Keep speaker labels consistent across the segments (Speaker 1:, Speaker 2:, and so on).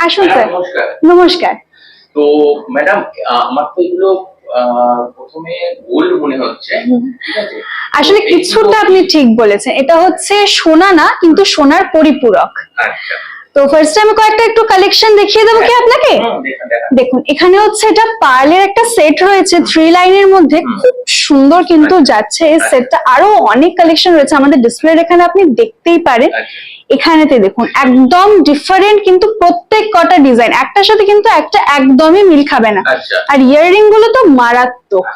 Speaker 1: আসুন স্যার
Speaker 2: নমস্কার। তো ম্যাডাম আমার তো এগুলো আহ, প্রথমে ভুল মনে হচ্ছে
Speaker 1: আসলে কিছুটা আপনি ঠিক বলেছেন। এটা হচ্ছে সোনা না কিন্তু সোনার পরিপূরক।
Speaker 2: আচ্ছা।
Speaker 1: তো ফার্স্ট আমি কয়েকটা একটু কালেকশন দেখিয়ে দেবো কি আপনাকে?
Speaker 2: হুম, দেখান দেখান
Speaker 1: এখানে হচ্ছে এটা পার্লের একটা সেট রয়েছে থ্রি লাইনের মধ্যে। খুব সুন্দর কিন্তু
Speaker 2: আচ্ছা।
Speaker 1: যাচ্ছে এই
Speaker 2: আচ্ছা।
Speaker 1: সেটটা আরও অনেক কালেকশন রয়েছে আমাদের ডিসপ্লে এখানে আপনি দেখতেই পারেন।
Speaker 2: আচ্ছা।
Speaker 1: এখানেতে দেখুন একদম ডিফারেন্ট কিন্তু প্রত্যেক কটা ডিজাইন একটার সাথে কিন্তু একটা একদমই মিল খাবে না।
Speaker 2: আচ্ছা।
Speaker 1: আর ইয়াররিংগুলো তো মারাত্মক।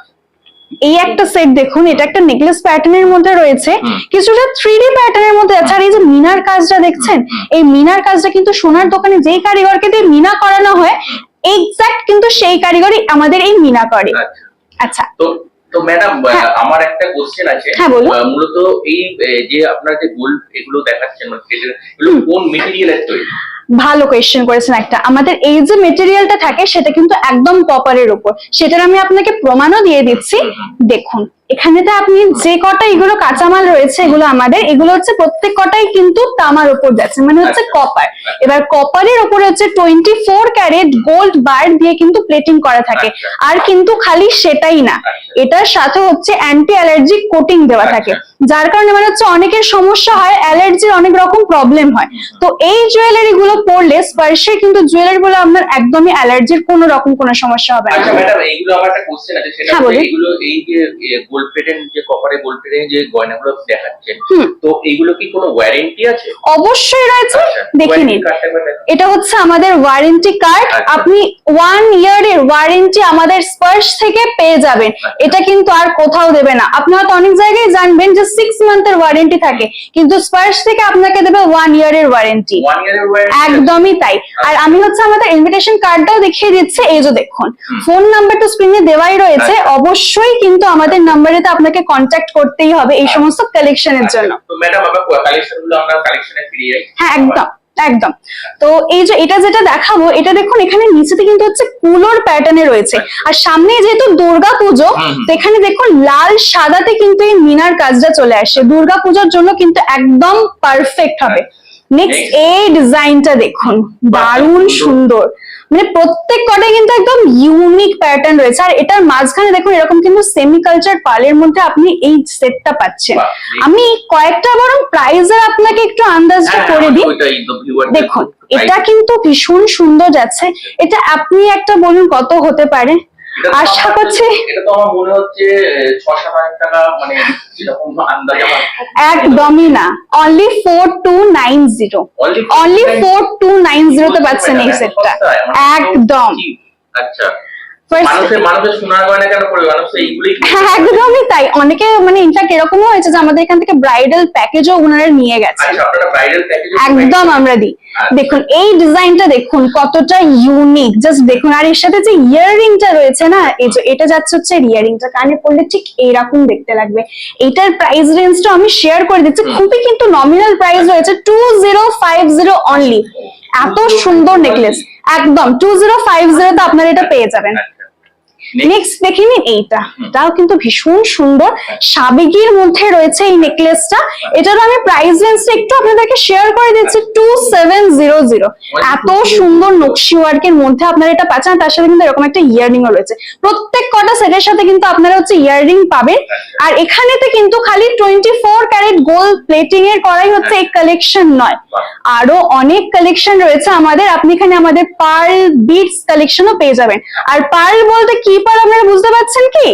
Speaker 1: এই একটা সেট দেখুন এটা একটা নেকলেস প্যাটার্নের মধ্যে রয়েছে। কিছুটা থ্রি ডি প্যাটার্নের মধ্যে আছে। আর এই যে মিনার কাজটা দেখছেন। এই মিনার কাজটা কিন্তু সোনার দোকানে যেই কারিগরকে দিয়ে মিনা করানো হয় এক্সাক্ট কিন্তু সেই কারিগরই আমাদের এই মিনা করে।
Speaker 2: আচ্ছা।
Speaker 1: আচ্ছা।
Speaker 2: তো তো ম্যাডাম। আমার একটা কোশ্চেন আছে।
Speaker 1: হ্যাঁ, বলুন।
Speaker 2: মূলত এই যে আপনার যে গোল্ড এগুলো দেখাচ্ছেন মানে এগুলো কোন মেটেরিয়ালের তৈরি?
Speaker 1: ভালো কোয়েশ্চেন করেছেন একটা। আমাদের এই যে মেটেরিয়ালটা থাকে, সেটা কিন্তু একদম কপারের উপর। সেটার আমি আপনাকে প্রমাণও দিয়ে দিচ্ছি। দেখুন। এখানেতে আপনি যে কটা এগুলো কাঁচামাল রয়েছে এগুলো আমাদের এগুলো হচ্ছে প্রত্যেক কটাই কিন্তু তামার উপর যাচ্ছে মানে হচ্ছে
Speaker 2: আচ্ছা।
Speaker 1: কপার এবার কপারের উপরে হচ্ছে twenty four carat gold bar দিয়ে কিন্তু প্লেটিং করা থাকে
Speaker 2: আচ্ছা।
Speaker 1: আর কিন্তু খালি সেটাই না
Speaker 2: আচ্ছা।
Speaker 1: এটার সাথে হচ্ছে অ্যান্টি অ্যালার্জি কোটিং দেওয়া থাকে যার কারণে মানে হচ্ছে অনেকের সমস্যা হয় অ্যালার্জির অনেক রকম প্রবলেম হয় তো এই জুয়েলারি গুলো পরলে স্পার্শে কিন্তু জুয়েলারি গুলো আপনার একদমই অ্যালার্জির কোনো রকম কোনো সমস্যা হবে না
Speaker 2: আচ্ছা ম্যাডাম এইগুলো আমার একটা কোশ্চেন আছে সেটা
Speaker 1: হ্যাঁ,
Speaker 2: বলি। এই যে গোল্ড প্লেটেন যে কপারে গোল্ড প্লেটেন যে গয়নাগুলো দেখাচ্ছেন তো এইগুলো কি কোনো ওয়ারেন্টি আছে?
Speaker 1: অবশ্যই রয়েছে
Speaker 2: আচ্ছা,
Speaker 1: দেখে নিন। এটা হচ্ছে আমাদের ওয়ারেন্টি কার্ড
Speaker 2: আচ্ছা।
Speaker 1: আপনি ওয়ান ইয়ারের ওয়ারেন্টি আমাদের স্পার্শ থেকে পেয়ে যাবেন।
Speaker 2: আচ্ছা।
Speaker 1: এটা কিন্তু আর কোথাও দেবে না। আপনি হয়তো অনেক জায়গায় জানবেন যে সিক্স মান্থের ওয়ারেন্টি থাকে কিন্তু স্পার্শ থেকে আপনাকে দেবে ওয়ান ইয়ারের ওয়ারেন্টি
Speaker 2: ওয়ারেন্টি
Speaker 1: একদমই তাই। আর আমি হচ্ছে আমাদের ইনভিটেশন কার্ডটাও দেখিয়ে দিচ্ছি এই যে দেখুন। ফোন নাম্বারটা স্ক্রিনে দেওয়াই রয়েছে। অবশ্যই কিন্তু আমাদের নাম্বারেতে আপনাকে কন্ট্যাক্ট করতেই হবে এই সমস্ত কালেকশনের জন্য।
Speaker 2: তো ফিরে যাই
Speaker 1: হ্যাঁ একদম একদম। তো এই যে এটা যেটা দেখাবো এটা দেখুন এখানে নিচেতে কিন্তু হচ্ছে কুলোর প্যাটার্নে রয়েছে। আর সামনে যেহেতু দুর্গা পুজো। তো এখানে দেখুন লাল সাদাতে কিন্তু এই মিনার কাজটা চলে আসে। দুর্গা পুজোর জন্য কিন্তু একদম পারফেক্ট হবে। নেক্সট এই ডিজাইনটা দেখুন। দারুণ
Speaker 2: সুন্দর।
Speaker 1: মানে প্রত্যেক কটাই কিন্তু একদম ইউনিক প্যাটার্ন রয়েছে। আর এটার মাঝখানে দেখুন এরকম কিন্তু সেমিকালচার পালের মধ্যে আপনি এই সেটটা পাচ্ছেন। আমি কয়েকটা বরং প্রাইজের আপনাকে একটু আন্দাজটা
Speaker 2: হ্যাঁ,
Speaker 1: করে দিই। দেখুন এটা কিন্তু ভীষণ সুন্দর যাচ্ছে। এটা আপনি একটা বলুন কত হতে পারে? আশা করছি।
Speaker 2: এটা তো আমার মনে হচ্ছে ছ সাত হাজার টাকা মানে এরকম আন্দাজ
Speaker 1: একদমই না। Only four two nine zero
Speaker 2: Only
Speaker 1: only
Speaker 2: 4290
Speaker 1: four two nine জিরোতে পাচ্ছেন এই সেটটা
Speaker 2: তো
Speaker 1: একদম।
Speaker 2: আচ্ছা।
Speaker 1: হ্যাঁ একদমই তাই। অনেকে মানে ইনফ্যাক্ট এরকমও হয়েছে যে আমাদের এখান থেকে ব্রাইডাল প্যাকেজও ওনারা নিয়ে গেছেন
Speaker 2: আচ্ছা
Speaker 1: একদম আমরা দিই।
Speaker 2: আচ্ছা।
Speaker 1: দেখুন এই ডিজাইনটা দেখুন কতটা ইউনিক জাস্ট দেখুন আর এর সাথে যে ইয়াররিংটা রয়েছে না এই যে এটা যাচ্ছে হচ্ছে ইয়াররিংটা কানে পড়লে ঠিক এইরকম দেখতে লাগবে। এটার প্রাইস রেঞ্জটা আমি শেয়ার করে দিচ্ছি। খুবই কিন্তু নমিনাল প্রাইস রয়েছে two zero five zero only এত সুন্দর নেকলেস একদম টু জিরো ফাইভ জিরো জিরোতে আপনারা এটা পেয়ে যাবেন. নেক্সট দেখে নিন এইটা। এটাও কিন্তু ভীষণ সুন্দর। সাবেগির মধ্যে রয়েছে এই নেকলেসটা এটারও আমি প্রাইস রেঞ্জটা একটু আপনাদেরকে শেয়ার করে দিচ্ছি। টু সেভেন জিরো জিরো এত সুন্দর নকশি ওয়ার্কের মধ্যে আপনারা এটা পাচ্ছেন তার সাথে কিন্তু এরকম একটা ইয়াররিং ও রয়েছে। প্রত্যেক কটা সেটের সাথে কিন্তু আপনারা হচ্ছে ইয়াররিং পাবেন। আর এখানেতে কিন্তু খালি twenty four carat gold plating এর করাই হচ্ছে এই কালেকশন নয়। আরও অনেক কালেকশন রয়েছে আমাদের। আপনি এখানে আমাদের পার্ল বিটস কালেকশনও পেয়ে যাবেন। আর পার্ল বলতে কি পার্ল আপনারা বুঝতে পারছেন কি?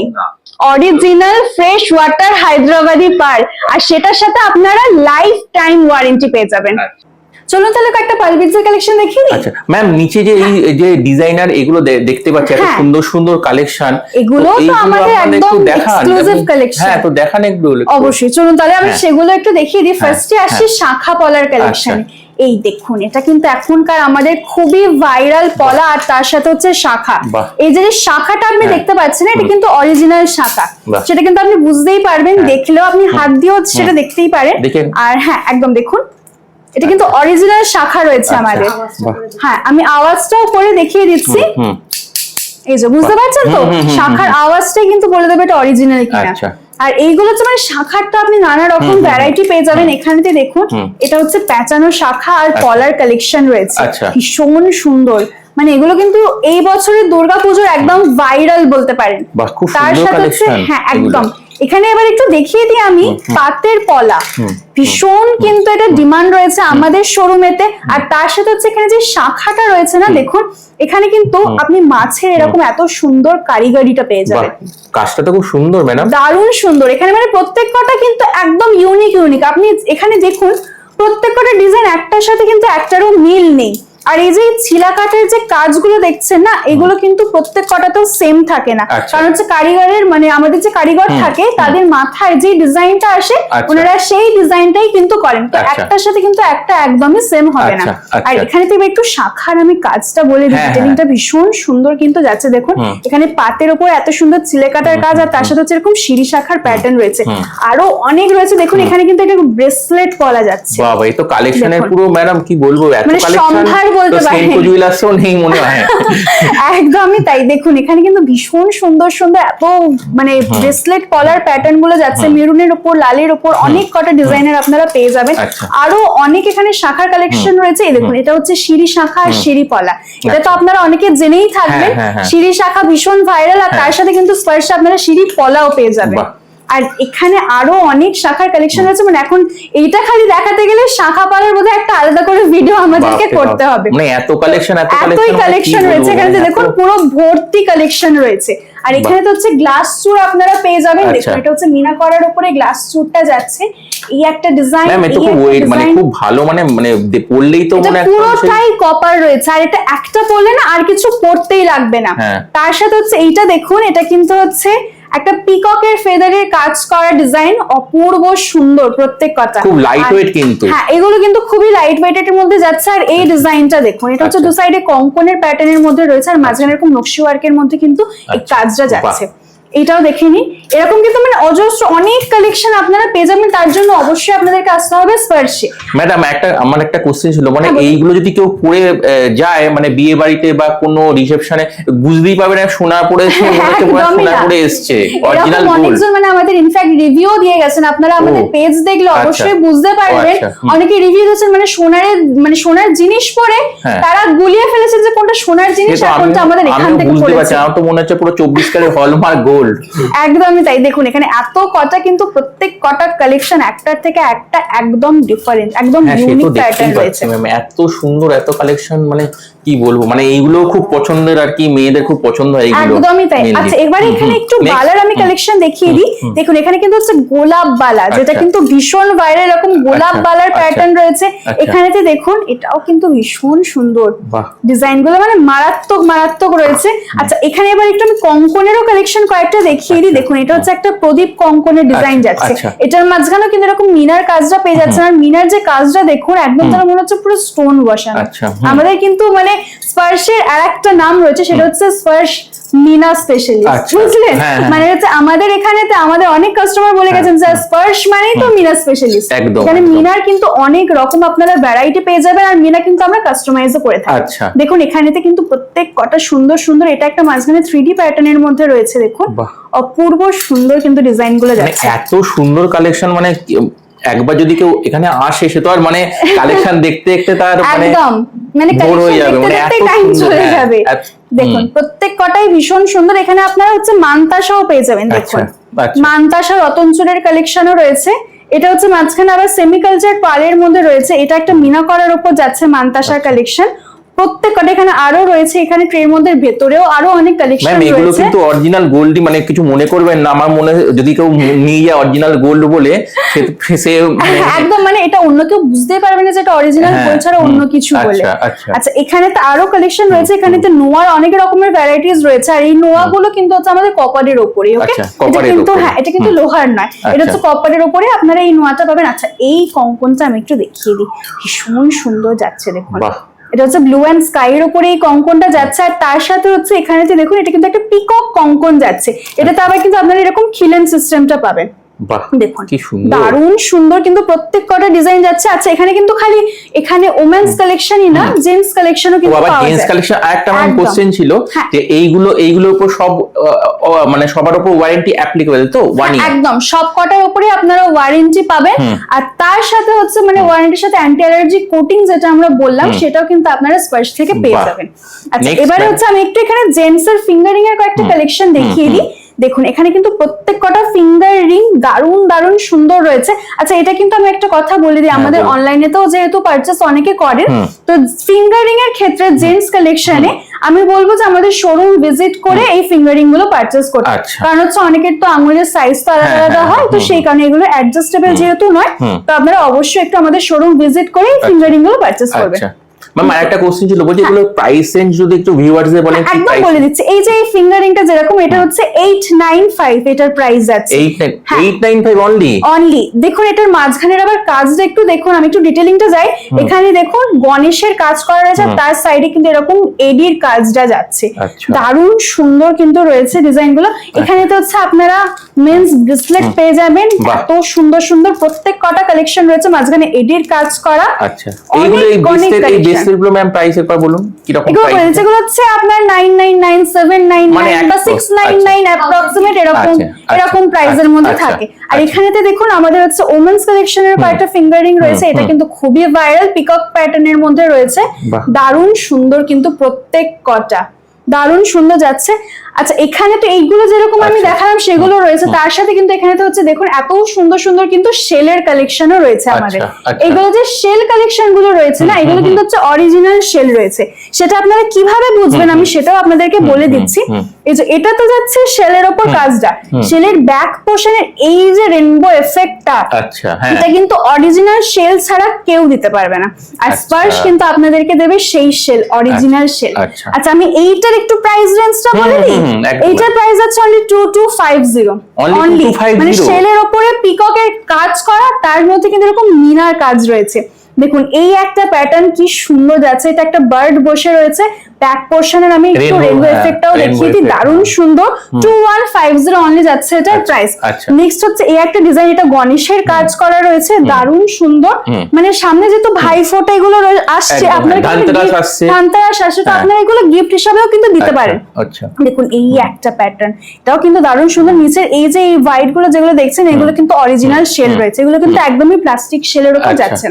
Speaker 1: Original fresh water Hyderabadi pearl আর সেটার সাথে আপনারা লাইফ টাইম ওয়ারেন্টি পেয়ে যাবেন।
Speaker 2: আচ্ছা।
Speaker 1: চলুন তাহলে কয়েকটা পার্ল বিটসের কালেকশন দেখি
Speaker 3: আচ্ছা ম্যাম নিচে যে এই যে ডিজাইনার এগুলো দেখতে পাচ্ছি এত
Speaker 1: হ্যাঁ।
Speaker 3: সুন্দর সুন্দর কালেকশন
Speaker 1: এগুলোও তো আমাদের একদম exclusive কালেকশন
Speaker 3: হ্যাঁ তো দেখান একটু।
Speaker 1: অবশ্যই। চলুন তাহলে আমি
Speaker 3: হ্যাঁ।
Speaker 1: সেগুলো একটু দেখিয়ে দিই।
Speaker 3: হ্যাঁ,
Speaker 1: ফার্স্টে আসি
Speaker 3: হ্যাঁ।
Speaker 1: শাখা পলার কালেকশন এই দেখুন এটা কিন্তু এখনকার আমাদের খুবই ভাইরাল পলা আর তার সাথে হচ্ছে শাখা। এই যে শাখাটা আপনি
Speaker 3: হ্যাঁ।
Speaker 1: দেখতে পাচ্ছেন এটা কিন্তু অরিজিনাল শাখা। সেটা কিন্তু আপনি বুঝতেই পারবেন
Speaker 3: হ্যাঁ।
Speaker 1: দেখলেও আপনি হাত দিয়েও সেটা দেখতেই পারেন। আর হ্যাঁ একদম দেখুন এটা কিন্তু অরিজিনাল শাখা রয়েছে
Speaker 3: আচ্ছা,
Speaker 1: আমাদের। হ্যাঁ আমি আওয়াজটাও করে দেখিয়ে দিচ্ছি। এই যে বুঝতে পারছেন তো? শাখার আওয়াজটাই কিন্তু বলে দেবে এটা অরিজিনাল কিনা।
Speaker 3: আচ্ছা।
Speaker 1: আর এইগুলো হচ্ছে মানে তো আপনি নানা রকম ভ্যারাইটি পেয়ে যাবেন এখানেতে দেখুন এটা হচ্ছে প্যাঁচানো শাখা আর কলার কালেকশন রয়েছে।
Speaker 3: আচ্ছা।
Speaker 1: ভীষণ সুন্দর। মানে এগুলো কিন্তু এই বছরের দুর্গাপুজোর একদম ভাইরাল বলতে পারেন। তার সাথে হচ্ছে হ্যাঁ একদম। এখানে এবার একটু দেখিয়ে দিই আমি পাতের পলা ভীষণ কিন্তু এটা ডিমান্ড রয়েছে আমাদের শোরুমেতে আর তার সাথে হচ্ছে এখানে যে শাখাটা রয়েছে না দেখুন এখানে কিন্তু আপনি মাছের এরকম এত সুন্দর কারিগরিটা পেয়ে যাবেন।
Speaker 3: কাজটা তো খুব সুন্দর ম্যাডাম
Speaker 1: দারুণ সুন্দর। এখানে মানে প্রত্যেক কটা কিন্তু একদম ইউনিক ইউনিক আপনি এখানে দেখুন প্রত্যেক কটা ডিজাইন একটার সাথে কিন্তু একটারও মিল নেই। আর এই যে ছিলা কাঠের যে কাজগুলো দেখছেন না এগুলো কিন্তু প্রত্যেক কটাতেও সেম থাকে না।
Speaker 3: আচ্ছা।
Speaker 1: কারণ হচ্ছে কারিগরের মানে আমাদের যে কারিগর থাকে তাদের মাথায় যে ডিজাইনটা আসে
Speaker 3: আচ্ছা।
Speaker 1: ওনারা সেই ডিজাইনটাই কিন্তু করেন। তো
Speaker 3: আচ্ছা।
Speaker 1: একটার সাথে কিন্তু একটা একদমই সেম হবে না। আর এখানে তো একটু শাখার আমি কাজটা বলে দিই।
Speaker 3: হ্যাঁ, হ্যাঁ।
Speaker 1: ডিটেলিংটা ভীষণ সুন্দর কিন্তু যাচ্ছে। দেখুন এখানে পাতের ওপর এত সুন্দর ছিলে কাটার কাজ আর তার সাথে হচ্ছে এরকম সিঁড়ি শাখার প্যাটার্ন রয়েছে। আরও অনেক রয়েছে। দেখুন এখানে কিন্তু একটা ব্রেসলেট বলা যাচ্ছে।
Speaker 3: বাবা এই তো কালেকশনের পুরো ম্যাডাম কি বলব এত
Speaker 1: মানে
Speaker 3: কালেকশন
Speaker 1: সম্ভার বলতে পারেন।
Speaker 3: সেন্কো জুয়েলার্সও নেই মনে হয়।
Speaker 1: একদমই তাই। দেখুন এখানে কিন্তু ভীষণ সুন্দর সুন্দর এত মানে ব্রেসলেট কলার প্যাটার্নগুলো যাচ্ছে মেরুনের উপর লালের উপর অনেক কটা ডিজাইনের আপনারা পেয়ে যাবেন।
Speaker 3: আচ্ছা।
Speaker 1: আরও অনেক এখানে শাখার কালেকশন রয়েছে। এই দেখুন এটা হচ্ছে সিঁড়ি শাখা আর সিঁড়ি পলা। এটা তো
Speaker 3: আচ্ছা।
Speaker 1: আপনারা অনেকে জেনেই থাকবেন।
Speaker 3: হ্যাঁ, হ্যাঁ, হ্যাঁ।
Speaker 1: সিঁড়ি শাখা ভীষণ ভাইরাল আর তার সাথে কিন্তু স্পর্শে আপনারা সিঁড়ি পলাও পেয়ে যাবেন। আর এখানে আরও অনেক শাখার কালেকশন রয়েছে মানে এখন এইটা খালি দেখাতে গেলে শাখা পালার বোধহয় একটা আলাদা করে ভিডিও আমাদেরকে করতে হবে।
Speaker 3: মানে এত কালেকশন এত
Speaker 1: এতই
Speaker 3: কালেকশন
Speaker 1: রয়েছে এখানে দেখুন পুরো ভর্তি কালেকশন রয়েছে। আর এখানে তো হচ্ছে গ্লাস চুর আপনারা পেয়ে যাবেন
Speaker 3: আচ্ছা।
Speaker 1: দেখুন এটা হচ্ছে মিনা করার উপরে গ্লাস চুরটা যাচ্ছে। এই একটা ডিজাইন
Speaker 3: ম্যাম এত খুব ওয়েট মানে খুব ভালো মানে মানে পড়লেই তো
Speaker 1: এটা
Speaker 3: মনে একটা
Speaker 1: পুরোটাই কপার রয়েছে আর এটা একটা পরলে না আর কিছু পড়তেই লাগবে না।
Speaker 3: হ্যাঁ।
Speaker 1: তার সাথে হচ্ছে এইটা দেখুন এটা কিন্তু হচ্ছে একটা পিককের ফেদারের কাজ করা ডিজাইন অপূর্ব সুন্দর প্রত্যেক কথা।
Speaker 3: খুব লাইট ওয়েট কিন্তু।
Speaker 1: হ্যাঁ এগুলো কিন্তু খুবই লাইট ওয়েটের মধ্যে যাচ্ছে। আর এই ডিজাইনটা দেখুন এটা হচ্ছে
Speaker 3: আচ্ছা।
Speaker 1: দু সাইডে কঙ্কনের প্যাটার্নের মধ্যে রয়েছে আর মাঝখানে এরকম নকশি ওয়ার্কের মধ্যে কিন্তু এই
Speaker 3: আচ্ছা।
Speaker 1: কাজটা যাচ্ছে। এটাও দেখে এরকম কিন্তু মানে অজস্র অনেক কালেকশন আপনারা পেয়ে যাবেন তার জন্য অবশ্যই আপনাদেরকে আসতে হবে স্পার্শে
Speaker 3: ম্যাডাম একটা আমার একটা কোশ্চেন ছিল মানে
Speaker 1: হ্যাঁ,
Speaker 3: এইগুলো যদি কেউ পরে যায় মানে বিয়ে বাড়িতে বা কোনো রিসেপশনে বুঝতেই পারবে না সোনা পরে সোনা। পরে এসছে অরিজিনাল
Speaker 1: অনেকজন মানে আমাদের ইনফ্যাক্ট রিভিউ দিয়ে গেছেন আপনারা আমাদের পেজ দেখলে
Speaker 3: আচ্ছা।
Speaker 1: অবশ্যই বুঝতে পারবেন।
Speaker 3: আচ্ছা,
Speaker 1: অনেকে রিভিউ দিয়েছেন মানে সোনার মানে সোনার জিনিস পরে
Speaker 3: হ্যাঁ।
Speaker 1: তারা গুলিয়ে ফেলেছেন যে কোনটা সোনার জিনিস আর কোনটা আমাদের এখান থেকে পড়েছে।
Speaker 3: আমার তো মনে হচ্ছে পুরো চব্বিশ ক্যারেট হলমার্ক গোল্ড
Speaker 1: একদমই তাই। দেখুন এখানে এত কটা কিন্তু প্রত্যেক কটা কালেকশন একটার থেকে একটা একদম ডিফারেন্ট একদম ইউনিক প্যাটার্ন রয়েছে।
Speaker 3: এত সুন্দর এত কালেকশন মানে কি বলব? মানে এইগুলো খুব পছন্দের আর কি মেয়েদের খুব পছন্দ হয় এইগুলো
Speaker 1: একদমই তাই। আচ্ছা এবারে এখানে একটু বালার আমি কালেকশন দেখিয়ে দিই। দেখুন এখানে কিন্তু হচ্ছে গোলাপ বালা যেটা
Speaker 3: আচ্ছা।
Speaker 1: কিন্তু ভীষণ ভাইরাল এরকম গোলাপ
Speaker 3: আচ্ছা,
Speaker 1: বালার
Speaker 3: আচ্ছা,
Speaker 1: প্যাটার্ন রয়েছে।
Speaker 3: আচ্ছা।
Speaker 1: এখানেতে দেখুন এটাও কিন্তু ভীষণ সুন্দর। ডিজাইনগুলো মানে মারাত্মক মারাত্মক রয়েছে। আচ্ছা এখানে এবার একটু আমি কঙ্কনেরও কালেকশন কয়েকটা দেখিয়ে দিই। দেখুন এটা হচ্ছে একটা প্রদীপ কঙ্কনের ডিজাইন
Speaker 3: আচ্ছা,
Speaker 1: যাচ্ছে।
Speaker 3: আচ্ছা।
Speaker 1: এটার মাঝখানেও কিন্তু এরকম মিনার কাজটা পেয়ে যাচ্ছে আর মিনার যে কাজটা দেখুন একদম যেন মনে হচ্ছে পুরো স্টোন বসানো।
Speaker 3: আচ্ছা,
Speaker 1: আমাদের কিন্তু মানে স্পার্শের আর একটা নাম রয়েছে সেটা হচ্ছে স্পার্শ মিনা স্পেশালিস্ট
Speaker 3: আচ্ছা,
Speaker 1: বুঝলেন?
Speaker 3: হ্যাঁ, হ্যাঁ।
Speaker 1: মানে হচ্ছে আমাদের এখানেতে আমাদের অনেক কাস্টমার বলে গেছেন স্পার্শ মানেই তো মিনা স্পেশালিস্ট এখানে মিনার কিন্তু অনেক রকম আপনারা ভ্যারাইটি পেয়ে যাবেন আর মিনা কিন্তু আমরা কাস্টমাইজও করে থাকি।
Speaker 3: আচ্ছা।
Speaker 1: দেখুন এখানেতে কিন্তু প্রত্যেক কটা সুন্দর সুন্দর এটা একটা মাঝখানে থ্রি ডি প্যাটার্নের মধ্যে রয়েছে দেখুন। অপূর্ব সুন্দর কিন্তু ডিজাইনগুলো
Speaker 3: মানে
Speaker 1: যাচ্ছে।
Speaker 3: এত সুন্দর কালেকশন মানে একবার যদি কেউ এখানে আসে সে তো আর মানে কালেকশন দেখতে দেখতে তার মানে
Speaker 1: একদম। মানে
Speaker 3: হয়ে
Speaker 1: কালেকশন দেখতে
Speaker 3: মানে
Speaker 1: টাইম চলে
Speaker 3: হ্যাঁ,
Speaker 1: যাবে। দেখুন প্রত্যেক কটাই ভীষণ সুন্দর। এখানে আপনারা হচ্ছে মান্তাসাও পেয়ে যাবেন দেখুন।
Speaker 3: মানতাসা আচ্ছা।
Speaker 1: মান্তাসা রতনচুরের কালেকশনও রয়েছে। এটা হচ্ছে মাঝখানে আবার সেমিকালচার পালের মধ্যে রয়েছে। এটা একটা মিনা করার উপর যাচ্ছে মান্তাসার
Speaker 3: আচ্ছা।
Speaker 1: কালেকশন প্রত্যেক কটা এখানে আরও রয়েছে এখানে ট্রের মধ্যে ভেতরেও আরও অনেক কালেকশন
Speaker 3: ম্যাম এগুলো কিন্তু অরিজিনাল গোল্ডই মানে কিছু মনে করবেন না। আমার মনে হয় যদি কেউ নিয়ে যায় অরিজিনাল গোল্ড বলে সে- মানে
Speaker 1: একদম মানে এটা অন্য কেউ বুঝতেই পারবে না যে এটা অরিজিনাল
Speaker 3: হ্যাঁ,
Speaker 1: গোল ছাড়া অন্য কিছু বলে।
Speaker 3: আচ্ছা, আচ্ছা।
Speaker 1: আচ্ছা এখানে তো আরও কালেকশন রয়েছে এখানে তো নোয়ার অনেক রকমের ভ্যারাইটিস রয়েছে আর এই নোয়া গুলো কিন্তু হচ্ছে আমাদের কপারের ওপরে ওকে
Speaker 3: আচ্ছা,
Speaker 1: এটা কিন্তু হ্যাঁ এটা কিন্তু লোহার নয় এটা
Speaker 3: আচ্ছা।
Speaker 1: হচ্ছে কপারের ওপরে আপনারা এই নোয়াটা পাবেন। আচ্ছা এই কঙ্কনটা আমি একটু দেখিয়ে দিই। ভীষণ সুন্দর যাচ্ছে দেখুন। এটা হচ্ছে ব্লু অ্যান্ড স্কাই এর উপরে এই কঙ্কনটা যাচ্ছে, আর তার সাথে হচ্ছে এখানেতে দেখুন, এটা কিন্তু একটা পিকক কঙ্কন যাচ্ছে। এটাতে আবার কিন্তু আপনারা এরকম খিলেন সিস্টেমটা পাবেন। দেখুন
Speaker 3: কি সুন্দর।
Speaker 1: দারুণ সুন্দর কিন্তু প্রত্যেক কটা ডিজাইন যাচ্ছে। আচ্ছা এখানে কিন্তু খালি এখানে ওমেন্স কালেকশনই না জেন্টস কালেকশনও কিন্তু পাওয়া
Speaker 3: জেন্টস
Speaker 1: যায়।
Speaker 3: কালেকশন আরেকটা আমার। কোশ্চেন ছিল
Speaker 1: হ্যাঁ।
Speaker 3: যে এইগুলো এইগুলোর উপর সব মানে সবার উপর ওয়ারেন্টি অ্যাপ্লিকেবল তো? ওয়ান ইয়ার
Speaker 1: একদম। সব কটার উপরে আপনারা ওয়ারেন্টি পাবেন। আর তার সাথে হচ্ছে মানে ওয়ারেন্টির সাথে অ্যান্টি অ্যালার্জি কোটিং যেটা আমরা বললাম সেটাও কিন্তু আপনারা স্পার্শ থেকে পেয়ে যাবেন। আচ্ছা এবারে হচ্ছে আমি একটু এখানে জেন্টস এর ফিঙ্গারিং এর কয়েকটা কালেকশন দেখিয়ে দিই। দেখুন এখানে কিন্তু প্রত্যেক কটা ফিঙ্গার রিং দারুণ দারুণ সুন্দর রয়েছে। আচ্ছা এটা কিন্তু আমি একটা কথা বলে দিই।
Speaker 3: হ্যাঁ,
Speaker 1: আমাদের
Speaker 3: অনলাইনে
Speaker 1: অনলাইনেতেও যেহেতু পারচেস অনেকে করেন তো ফিঙ্গার রিং এর ক্ষেত্রে জেন্টস কালেকশনে আমি বলব যে আমাদের শোরুম ভিজিট করে এই ফিঙ্গারিংগুলো পারচেস করতে
Speaker 3: আচ্ছা।
Speaker 1: কারণ হচ্ছে অনেকের তো আঙুলের সাইজ তো আলাদা
Speaker 3: হ্যাঁ,
Speaker 1: আলাদা
Speaker 3: হ্যাঁ,
Speaker 1: হয় তো সেই কারণে এগুলো অ্যাডজাস্টেবল যেহেতু নয় তো আপনারা অবশ্যই একটু আমাদের শোরুম ভিজিট করে এই ফিঙ্গারিংগুলো পারচেস করবেন।
Speaker 3: আচ্ছা ম্যাম আরেকটা কোশ্চেন ছিল বলছি এগুলো প্রাইস রেঞ্জ যদি একটু ভিউয়ার্সদের বলেন
Speaker 1: একদম বলে দিচ্ছি এই যে ফিঙ্গারিংটা যেরকম এটা হচ্ছে এইট নাইন ফাইভ এটার প্রাইস আছে
Speaker 3: এইট নাইন
Speaker 1: হ্যাঁ।
Speaker 3: Eight nine five only
Speaker 1: only দেখুন এটার মাঝখানের আবার কাজটা একটু দেখুন আমি একটু ডিটেলিংটা যাই। এখানে দেখুন গণেশের কাজ করা রয়েছে তার সাইডে কিন্তু এরকম এডির কাজটা যাচ্ছে।
Speaker 3: আচ্ছা।
Speaker 1: দারুণ সুন্দর কিন্তু রয়েছে ডিজাইনগুলো এখানে তো হচ্ছে আপনারা মেন্স ব্রেসলেট পেয়ে যাবেন। এত সুন্দর সুন্দর প্রত্যেক কটা কালেকশন রয়েছে মাঝখানে এডির কাজ করা।
Speaker 3: আচ্ছা। এইগুলো এই
Speaker 1: অনেক
Speaker 3: ব্রেসলেট এই
Speaker 1: collection।
Speaker 3: ব্রেসলেটগুলো ম্যাম প্রাইস একবার বলুন কি রকম প্রাইস
Speaker 1: এগুলো হচ্ছে আপনার nine nine nine seven nine
Speaker 3: মানে
Speaker 1: নাইন বা
Speaker 3: এক-
Speaker 1: সিক্স নাইন নাইন অ্যাপ্রক্সিমেট এরকম
Speaker 3: আচ্ছা, আচ্ছা,
Speaker 1: এরকম প্রাইসের মধ্যে
Speaker 3: আচ্ছা,
Speaker 1: থাকে। আর
Speaker 3: এখানে
Speaker 1: এখানেতে দেখুন আমাদের হচ্ছে ওমেন্স কালেকশনের কয়েকটা ফিঙ্গারিং রয়েছে এটা কিন্তু খুবই ভাইরাল পিকক প্যাটার্নের মধ্যে রয়েছে। দারুণ সুন্দর কিন্তু প্রত্যেক কটা। দারুণ সুন্দর যাচ্ছে। আচ্ছা এখানে তো এইগুলো যেরকম আমি
Speaker 3: আচ্ছা।
Speaker 1: দেখালাম সেগুলো রয়েছে। তার সাথে কিন্তু এখানে তো হচ্ছে দেখুন এত সুন্দর সুন্দর কিন্তু শেলের কালেকশনও রয়েছে আমাদের।
Speaker 3: আচ্ছা, আচ্ছা।
Speaker 1: এগুলো যে শেল কালেকশনগুলো রয়েছে না এগুলো কিন্তু হচ্ছে অরিজিনাল শেল রয়েছে। সেটা আপনারা কীভাবে বুঝবেন? আমি সেটাও আপনাদেরকে বলে দিচ্ছি। এই যে এটা তো যাচ্ছে শেলের ওপর কাজটা। শেলের ব্যাক পোর্শনের এই যে রেনবো এফেক্টটা
Speaker 3: আচ্ছা হ্যাঁ।
Speaker 1: এটা কিন্তু অরিজিনাল শেল ছাড়া কেউ দিতে পারবে না। আর
Speaker 3: আচ্ছা।
Speaker 1: স্পার্শ কিন্তু আপনাদেরকে দেবে সেই শেল অরিজিনাল
Speaker 3: আচ্ছা,
Speaker 1: শেল
Speaker 3: আচ্ছা।
Speaker 1: আচ্ছা আমি এইটার একটু প্রাইস রেঞ্জটা বলে দিই? এইটার প্রাইস আছে only two two five zero
Speaker 3: Only 2250
Speaker 1: মানে শেলের ওপরে পিককের কাজ করা তার মধ্যে কিন্তু এরকম মিনার কাজ রয়েছে। দেখুন এই একটা প্যাটার্ন কি সুন্দর যাচ্ছে এটা একটা বার্ড বসে রয়েছে ব্যাক পোর্শনের আমি একটু রেনবো
Speaker 3: হ্যাঁ,
Speaker 1: এফেক্টটাও দেখিয়ে দিই দারুণ
Speaker 3: হ্যাঁ।
Speaker 1: সুন্দর। Two one five zero only যাচ্ছে এটার
Speaker 3: আচ্ছা,
Speaker 1: প্রাইস
Speaker 3: আচ্ছা।
Speaker 1: নেক্সট হচ্ছে এই একটা ডিজাইন এটা গণেশের কাজ করা রয়েছে দারুণ সুন্দর। মানে সামনে যেহেতু ভাই ফোটা এগুলো আসছে আপনারা
Speaker 3: হ্যাঁ,
Speaker 1: কিন্তু
Speaker 3: ধানতেরাস আসছে।
Speaker 1: তো
Speaker 3: হ্যাঁ।
Speaker 1: আপনারা এগুলো গিফট হিসাবেও কিন্তু দিতে পারেন।
Speaker 3: আচ্ছা।
Speaker 1: দেখুন এই একটা প্যাটার্ন এটাও কিন্তু দারুণ সুন্দর। নিচের এই যে এই হোয়াইটগুলো যেগুলো দেখছেন এগুলো কিন্তু অরিজিনাল শেল রয়েছে। এগুলো কিন্তু একদমই প্লাস্টিক শেলের উপর
Speaker 3: আচ্ছা,
Speaker 1: যাচ্ছে।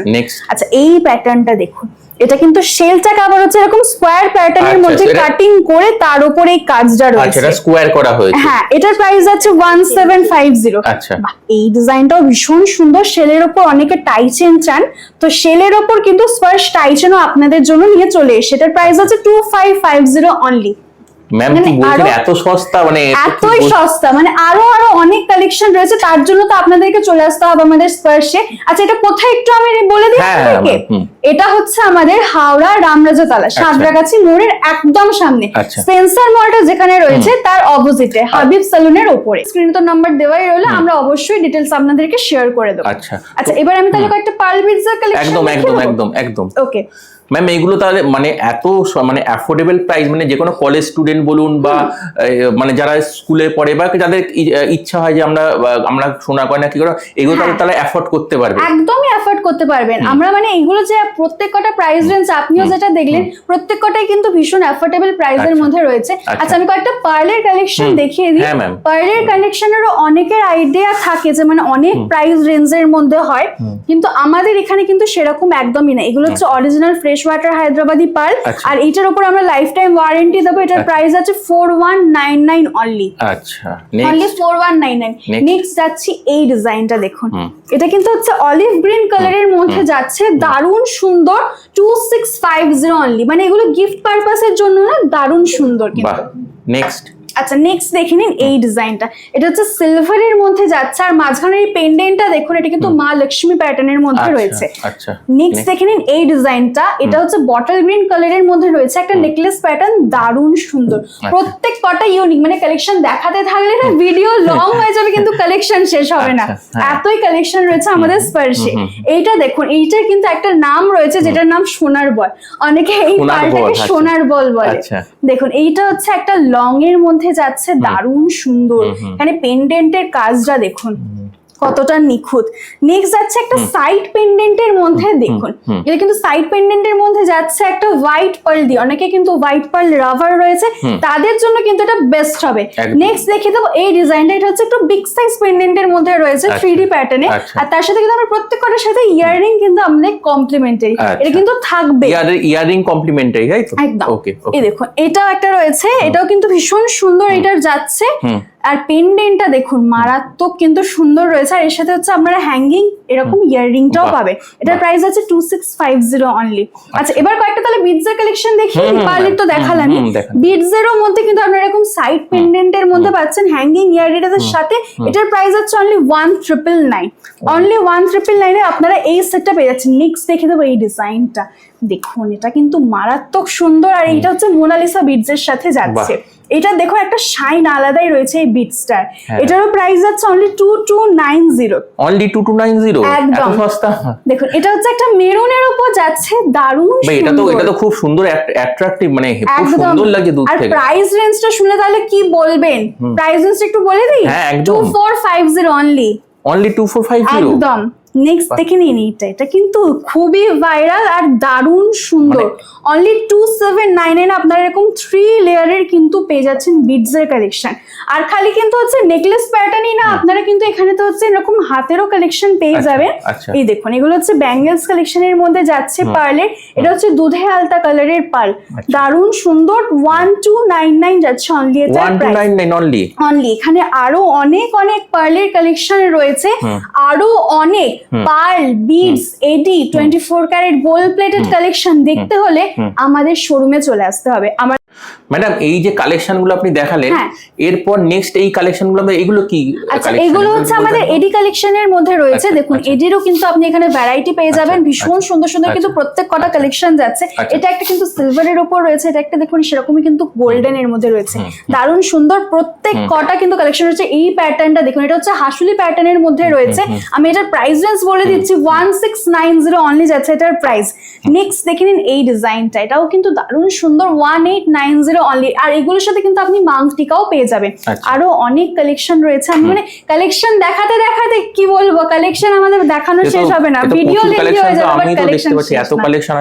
Speaker 1: আচ্ছা এই প্যাটার্নটা দেখুন। এটা কিন্তু শেলটাকে আবার হচ্ছে এরকম স্কোয়ার প্যাটার্নের
Speaker 3: আচ্ছা,
Speaker 1: মধ্যে কাটিং করে তার উপরে এই কাজটা
Speaker 3: আচ্ছা
Speaker 1: রয়েছে।
Speaker 3: এটা স্কোয়ার করা হয়েছে।
Speaker 1: হ্যাঁ এটার প্রাইস আছে ওয়ান সেভেন ফাইভ জিরো
Speaker 3: আচ্ছা।
Speaker 1: এই ডিজাইনটাও ভীষণ সুন্দর শেলের ওপর অনেকে টাই টাইচেন চান। তো শেলের ওপর কিন্তু স্কোয়ার স্পার্শ টাইচেনও আপনাদের জন্য নিয়ে চলে এসে এটার প্রাইস আছে two five five zero only
Speaker 3: ma'am
Speaker 1: মানে
Speaker 3: কি বলছেন? এত সস্তা? মানে
Speaker 1: এতই সস্তা। মানে আরও আরও অনেক কালেকশন রয়েছে। তার জন্য তো আপনাদেরকে চলে আসতে হবে আমাদের স্পার্শে আচ্ছা এটা কোথায় একটু আমি বলে দিই
Speaker 3: হ্যাঁ,
Speaker 1: আপনাদেরকে? এটা হচ্ছে আমাদের হাওড়া রামরাজাতলা সাঁতরাগাছি মোড়ের একদম সামনে।
Speaker 3: আচ্ছা।
Speaker 1: স্পেন্সার মলটা যেখানে রয়েছে তার অপোজিটে হাবিব সেলুনের ওপরে। স্ক্রিন তো নাম্বার দেওয়াই রইল। আমরা অবশ্যই ডিটেলস আপনাদেরকে শেয়ার করে দেবো।
Speaker 3: আচ্ছা।
Speaker 1: আচ্ছা এবার আমি তাহলে কয়েকটা পার্ল বিটসের কালেকশন
Speaker 3: একদম একদম একদম একদম।
Speaker 1: ওকে
Speaker 3: ম্যাম এইগুলো তাহলে মানে এত মানে অ্যাফোর্ডেবল প্রাইস মানে যে কোনো কলেজ স্টুডেন্ট বলুন বা মানে যারা স্কুলে পড়ে বা যাদের ইচ্ছা হয় যে আমরা আমরা সোনা গয়না কি করে এগুলো তাহলে
Speaker 1: হ্যাঁ।
Speaker 3: তারা অ্যাফোর্ড করতে পারবে।
Speaker 1: একদমই অ্যাফোর্ড করতে পারবেন। আমরা মানে এগুলো যে প্রত্যেক কটা প্রাইস রেঞ্জ আপনিও যেটা দেখলেন প্রত্যেক কটাই কিন্তু ভীষণ অ্যাফোর্ডেবল প্রাইসের
Speaker 3: আচ্ছা।
Speaker 1: মধ্যে রয়েছে।
Speaker 3: আচ্ছা।
Speaker 1: আচ্ছা আমি কয়েকটা পার্লের কালেকশন দেখিয়ে দিই।
Speaker 3: হ্যাঁ।
Speaker 1: পার্লের কালেকশনেরও অনেকের আইডিয়া থাকে যে মানে অনেক প্রাইস রেঞ্জের মধ্যে হয়। কিন্তু আমাদের এখানে কিন্তু সেরকম একদমই না। এগুলো হচ্ছে original fresh water Hyderabadi pearl
Speaker 3: আচ্ছা।
Speaker 1: আর এটার উপর আমরা লাইফ টাইম ওয়ারেন্টি দেবো। এটার
Speaker 3: আচ্ছা।
Speaker 1: প্রাইস আছে four one nine nine only
Speaker 3: আচ্ছা
Speaker 1: only four one nine nine next যাচ্ছি এই ডিজাইনটা দেখুন। এটা কিন্তু হচ্ছে অলিভ গ্রিন কালারের মধ্যে যাচ্ছে। দারুণ সুন্দর two six five zero only মানে এগুলো গিফট পারপাসের জন্য না দারুণ সুন্দর কিন্তু।
Speaker 3: নেক্সট
Speaker 1: আচ্ছা নেক্সট দেখে নিন এই ডিজাইনটা এটা হচ্ছে সিলভারের মধ্যে যাচ্ছে আর মাঝখানে এই পেন্ডেন্টটা দেখুন এটা কিন্তু মা লক্ষ্মী প্যাটার্নের মধ্যে রয়েছে।
Speaker 3: আচ্ছা।
Speaker 1: নেক্সট দেখে নিন এই ডিজাইনটা এটা হচ্ছে বটল গ্রিন কালারের মধ্যে রয়েছে একটা নেকলেস প্যাটার্ন দারুণ সুন্দর।
Speaker 3: আচ্ছা।
Speaker 1: প্রত্যেক কটা ইউনিক মানে কালেকশন দেখাতে থাকলে না ভিডিও লং হয়ে যাবে কিন্তু কালেকশন শেষ হবে না।
Speaker 3: আচ্ছা, হ্যাঁ।
Speaker 1: এতই কালেকশন রয়েছে আমাদের স্পর্শে এইটা দেখুন এইটার কিন্তু একটা নাম রয়েছে যেটার নাম সোনার বল। অনেকে এই পালটাকে
Speaker 3: আচ্ছা।
Speaker 1: সোনার বল বলে।
Speaker 3: আচ্ছা।
Speaker 1: দেখুন এইটা হচ্ছে একটা লং এর মধ্যে যাচ্ছে দারুণ সুন্দর। এখানে পেন্ডেন্টের কাজটা দেখুন। কতটা নিখুঁত। নেক্সট যাচ্ছে একটা সাইড পেন্ডেন্টের মধ্যে দেখুন। এটা কিন্তু সাইড পেন্ডেন্টের মধ্যে যাচ্ছে একটা হোয়াইট পার্ল দিয়ে। অনেকে কিন্তু হোয়াইট পার্ল রাবার রয়েছে তাদের জন্য কিন্তু এটা বেস্ট হবে। নেক্সট দেখিয়ে দেবো এই ডিজাইনটা এটা হচ্ছে একটু বিগ সাইজ পেন্ডেন্টের মধ্যে রয়েছে। থ্রি ডি প্যাটার্নে। আর তার সাথে কিন্তু আমরা প্রত্যেকটার সাথে ইয়াররিং কিন্তু আমাদের কমপ্লিমেন্টারি
Speaker 3: আচ্ছা।
Speaker 1: এটা কিন্তু থাকবে।
Speaker 3: ইয়ার ইয়ারিং কমপ্লিমেন্টারি তাই তো
Speaker 1: একদম
Speaker 3: ওকে
Speaker 1: এই দেখুন এটাও একটা রয়েছে এটাও কিন্তু ভীষণ সুন্দর এটার যাচ্ছে। আর পেন্ডেন্টটা দেখুন মারাত্মক কিন্তু সুন্দর রয়েছে। আর এর সাথে হচ্ছে আপনারা হ্যাঙ্গিং এরকম ইয়াররিংটাও পাবে। এটার প্রাইস আছে two six five zero only আচ্ছা। এবার কয়েকটা তাহলে বিটসের কালেকশন দেখি দীপালির তো
Speaker 3: দেখান।
Speaker 1: বিটসেরও মধ্যে কিন্তু আপনারা এরকম সাইড পেন্ডেন্টের মধ্যে পাচ্ছেন হ্যাঙ্গিং ইয়াররিংটার সাথে। এটার প্রাইস হচ্ছে only one triple nine only one triple নাইনে আপনারা এই সেটটা পেয়ে যাচ্ছেন। নেক্সট দেখে দেবো এই ডিজাইনটা দেখুন এটা কিন্তু মারাত্মক সুন্দর। আর এইটা হচ্ছে মোনালিসা বিটসের সাথে যাচ্ছে। এটা দেখো একটা শাইন আলাদাই রয়েছে এই বিটসটার
Speaker 3: হ্যাঁ।
Speaker 1: এটারও প্রাইস যাচ্ছে only two two nine zero
Speaker 3: only two two nine zero
Speaker 1: একদম।
Speaker 3: সস্তা?
Speaker 1: দেখুন এটা হচ্ছে একটা মেরুনের উপর যাচ্ছে দারুণ
Speaker 3: ভাই এটা তো এটা তো খুব সুন্দর অ্যাট্রাকটিভ মানে খুব সুন্দর লাগে দূর
Speaker 1: আর প্রাইস রেঞ্জটা শুনলে তাহলে কি বলবেন? প্রাইস রেঞ্জটা একটু বলে দিই?
Speaker 3: হ্যাঁ, একদম।
Speaker 1: Two four five zero only
Speaker 3: only two four five zero
Speaker 1: একদম। নেক্সট দেখে নিন এইটা এটা। কিন্তু খুবই ভাইরাল আর দারুণ সুন্দর। Only two seven nine nine আপনারা এরকম থ্রি লেয়ারের কিন্তু পেয়ে যাচ্ছেন বিডস এর কালেকশন আর খালি কিন্তু হচ্ছে নেকলেস প্যাটার্নই না আপনারা কিন্তু এখানে তো হচ্ছে এরকম হাতেরও কালেকশন পেয়ে
Speaker 3: আচ্ছা,
Speaker 1: যাবেন।
Speaker 3: আচ্ছা।
Speaker 1: এই দেখুন এগুলো হচ্ছে ব্যাঙ্গেলস কালেকশনের মধ্যে যাচ্ছে পার্লে এটা হচ্ছে দুধে আলতা কালারের পার্ল
Speaker 3: আচ্ছা।
Speaker 1: দারুণ সুন্দর ওয়ান টু নাইন নাইন যাচ্ছে অনলি
Speaker 3: অনলি
Speaker 1: অনলি এখানে আরও অনেক অনেক পার্লের কালেকশন রয়েছে। আরও অনেক। Pearl beads AD twenty four carat gold plated collection দেখতে হলে আমাদের শোরুমে চলে আসতে হবে। আমার
Speaker 3: ম্যাডাম এই যে কালেকশনগুলো আপনি দেখালেন
Speaker 1: হ্যাঁ।
Speaker 3: এরপর নেক্সট এই কালেকশনগুলো আমরা- এগুলো কি
Speaker 1: আচ্ছা এগুলো হচ্ছে আমাদের? এডি কালেকশনের মধ্যে রয়েছে।
Speaker 3: আচ্ছা,
Speaker 1: দেখুন
Speaker 3: আচ্ছা।
Speaker 1: এডিরও কিন্তু আপনি এখানে ভ্যারাইটি পেয়ে যাবেন। ভীষণ সুন্দর সুন্দর কিন্তু প্রত্যেক কটা কালেকশন যাচ্ছে। এটা একটা কিন্তু সিলভারের উপর রয়েছে। এটা একটা দেখুন সেরকমই কিন্তু গোল্ডেন এর মধ্যে রয়েছে। দারুণ সুন্দর প্রত্যেক কটা কিন্তু কালেকশন হচ্ছে এই প্যাটার্নটা দেখুন এটা হচ্ছে হাসুলি প্যাটার্নের মধ্যে রয়েছে। আমি এটার প্রাইস রেঞ্জ বলে দিচ্ছি one six nine zero only যাচ্ছে এটার প্রাইস নেক্সট দেখে নিন এই ডিজাইনটা এটাও কিন্তু দারুণ সুন্দর one eight nine zero only আর এগুলোর সাথে কিন্তু আপনি মাংটিকাও পেয়ে যাবেন।
Speaker 3: আচ্ছা।
Speaker 1: আরও অনেক কালেকশন রয়েছে। আমি মানে কালেকশন দেখাতে দেখাতে কি বলব? কালেকশন আমাদের দেখানো শেষ হবে না। ভিডিও লেন্দি হয়ে যাবে
Speaker 3: দেখতে
Speaker 1: কালেকশন
Speaker 3: এত কালেকশন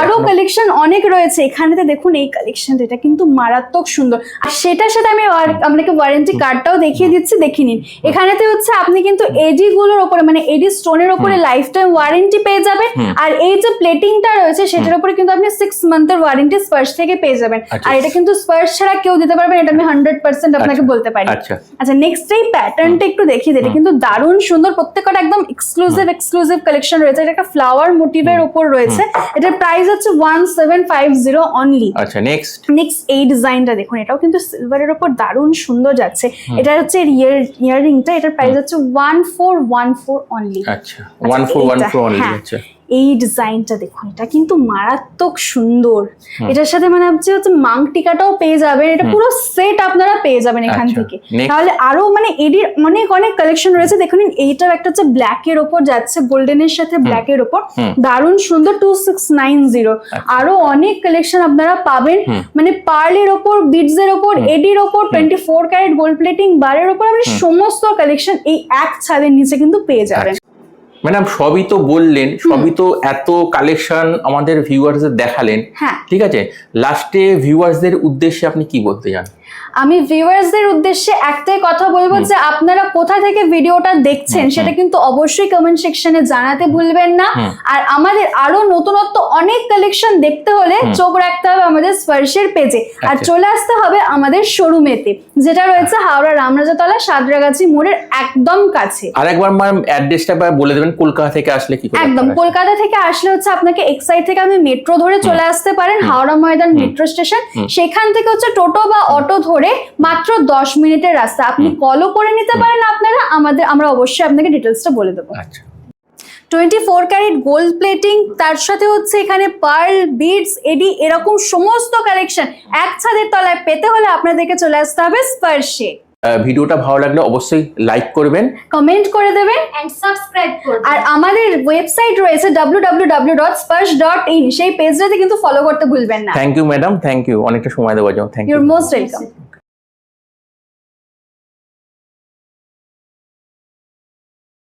Speaker 1: আরও কালেকশন অনেক রয়েছে। এখানেতে দেখুন এই কালেকশনটা এটা কিন্তু মারাত্মক সুন্দর। আর সেটার সাথে আমি আপনাকে ওয়ারেন্টি কার্ডটাও দেখিয়ে দিচ্ছি দেখে নিন। এখানেতে হচ্ছে আপনি কিন্তু এডি গুলোর উপরে মানে এডি স্টোনের উপরে লাইফ টাইম ওয়ারেন্টি পেয়ে যাবেন। আর এই যে প্লেটিংটা রয়েছে সেটার উপরে কিন্তু আপনি সিক্স মান্থের ওয়ারেন্টি স্পার্শ থেকে পেয়ে যাবেন। আর এটা কিন্তু স্পার্স ছাড়া কেউ দিতে পারবেন এটা আমি হান্ড্রেড পার্সেন্ট আপনাকে
Speaker 3: আচ্ছা,
Speaker 1: বলতে পারি।
Speaker 3: আচ্ছা।
Speaker 1: আচ্ছা নেক্সট এই প্যাটার্নটা একটু দেখিয়ে দিই এটা কিন্তু দারুণ সুন্দর প্রত্যেকটা একদম এক্সক্লুসিভ এক্সক্লুসিভ কালেকশন রয়েছে। এটা একটা ফ্লাওয়ার মোটিভের উপর রয়েছে। এটার প্রাইস হচ্ছে one seven five zero only
Speaker 3: আচ্ছা নেক্সট
Speaker 1: নেক্সট এই ডিজাইনটা দেখুন এটাও কিন্তু সিলভারের উপর দারুণ সুন্দর যাচ্ছে। এটা হচ্ছে ইয়ার ইয়াররিংটা এটার প্রাইস হচ্ছে one four one four only
Speaker 3: আচ্ছা one four one four only. আচ্ছা।
Speaker 1: এই ডিজাইনটা দেখুন এটা কিন্তু মারাত্মক সুন্দর। এটার সাথে মানে হচ্ছে হচ্ছে মাং টিকাটাও পেয়ে যাবেন এটা পুরো সেট আপনারা পেয়ে যাবেন এখান
Speaker 3: আচ্ছা,
Speaker 1: থেকে। তাহলে আরও মানে এডির অনেক অনেক কালেকশন রয়েছে। দেখুন এইটাও একটা হচ্ছে ব্ল্যাক এর ওপর যাচ্ছে গোল্ডেনের সাথে ব্ল্যাক এর ওপর। দারুণ সুন্দর টু সিক্স নাইন জিরো আরও অনেক কালেকশন আপনারা পাবেন। মানে পার্লের ওপর বিডস এর ওপর এডির ওপর twenty four carat gold plating বারের ওপর আপনি সমস্ত কালেকশন এই এক ছাদের নিচে কিন্তু পেয়ে যাবেন।
Speaker 3: ম্যাডাম সবই তো বললেন সবই তো এত কালেকশন আমাদের ভিউয়ার্সদের দেখালেন।
Speaker 1: হ্যাঁ।
Speaker 3: ঠিক আছে? লাস্টে ভিউয়ার্সদের উদ্দেশ্যে আপনি কি বলতে চান?
Speaker 1: আমি ভিউয়ার্সদের উদ্দেশ্যে একটাই কথা বলব যে আপনারা কোথা থেকে ভিডিওটা দেখছেন সেটা কিন্তু অবশ্যই কমেন্ট সেকশনে জানাতে ভুলবেন না। আর আমাদের আরও নতুনত্ব অনেক কালেকশন দেখতে হলে চোখ রাখতে হবে আমাদের স্পর্শের পেজে আর। চলে আসতে হবে আমাদের শোরুমেতে যেটা রয়েছে হাওড়া রামরাজাতলা সাদরাগাছি মোড়ের একদম কাছে।
Speaker 3: আরেকবার ম্যাম অ্যাড্রেসটা বলে দেবেন কলকাতা থেকে আসলে কি
Speaker 1: একদম কলকাতা থেকে আসলে হচ্ছে আপনাকে এক সাইড থেকে আমি মেট্রো ধরে চলে আসতে পারেন হাওড়া ময়দান মেট্রো স্টেশন সেখান থেকে হচ্ছে টোটো বা অটো ধরে মাত্র দশ মিনিটের রাস্তা। আপনি কলও করে নিতে পারেন আপনারা। আমাদের আমরা অবশ্যই আপনাকে ডিটেলসটা বলে দেবো।
Speaker 3: আচ্ছা।
Speaker 1: Twenty four carat gold plating তার সাথে হচ্ছে এখানে পার্ল বিডস এডি এরকম সমস্ত কালেকশন এক ছাদের তলায় পেতে হলে আপনাদেরকে চলে আসতে হবে স্পার্শে।
Speaker 3: ভিডিওটা ভালো লাগলে অবশ্যই লাইক করবেন।
Speaker 1: কমেন্ট করে দেবেন।
Speaker 4: And subscribe করবেন।
Speaker 1: আর আমাদের ওয়েবসাইট রয়েছে ইন সেই পেজটাতে কিন্তু ফলো করতে ভুলবেন না।
Speaker 3: Thank you madam thank you অনেকটা সময় দেওয়ার জন্য। Thank
Speaker 1: your
Speaker 3: you
Speaker 1: most welcome